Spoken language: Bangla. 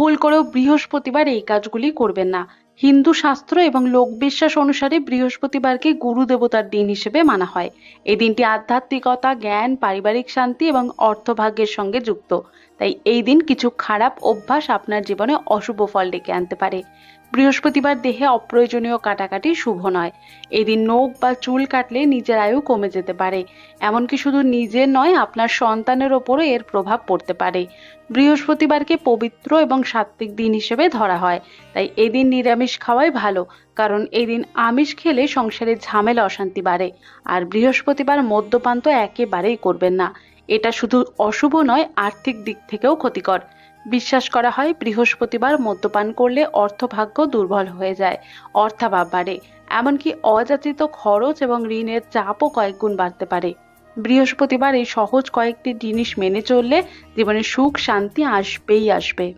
ভুল করেও বৃহস্পতিবার এই কাজগুলি করবেন না। হিন্দু শাস্ত্র এবং লোকবিশ্বাস অনুসারে বৃহস্পতিবারকে গুরু দেবতার দিন হিসেবে মানা হয়। এই দিনটি আধ্যাত্মিকতা, জ্ঞান, পারিবারিক শান্তি এবং অর্থভাগ্যের সঙ্গে যুক্ত। তাই এই দিন কিছু খারাপ অভ্যাস আপনার জীবনে অশুভ ফল ডেকে আনতে পারে। বৃহস্পতিবার দেহে অপ্রয়োজনীয় কাটাকাটি শুভ নয়। এদিন দিন নখ বা চুল কাটলে নিজের আয়ু কমে যেতে পারে। এমনকি শুধু নিজের নয়, আপনার সন্তানের ওপরও এর প্রভাব পড়তে পারে। বৃহস্পতিবারকে পবিত্র এবং সাত্ত্বিক দিন হিসেবে ধরা হয়। তাই এদিন দিন নিরামিষ খাওয়াই ভালো, কারণ এই দিন আমিষ খেলে সংসারে ঝামেলা, অশান্তি বাড়ে। আর বৃহস্পতিবার মদ্যপান তো একেবারেই করবেন না। এটা শুধু অশুভ নয়, আর্থিক দিক থেকেও ক্ষতিকর। বিশ্বাস করা হয়, বৃহস্পতিবার মদ্যপান করলে অর্থভাগ্য দুর্বল হয়ে যায়, অর্থাভাব বাড়ে। এমনকি অযাচিত খরচ এবং ঋণের চাপও কয়েক গুণ বাড়তে পারে। বৃহস্পতিবার এই সহজ কয়েকটি জিনিস মেনে চললে জীবনে সুখ, শান্তি আসবেই আসবে।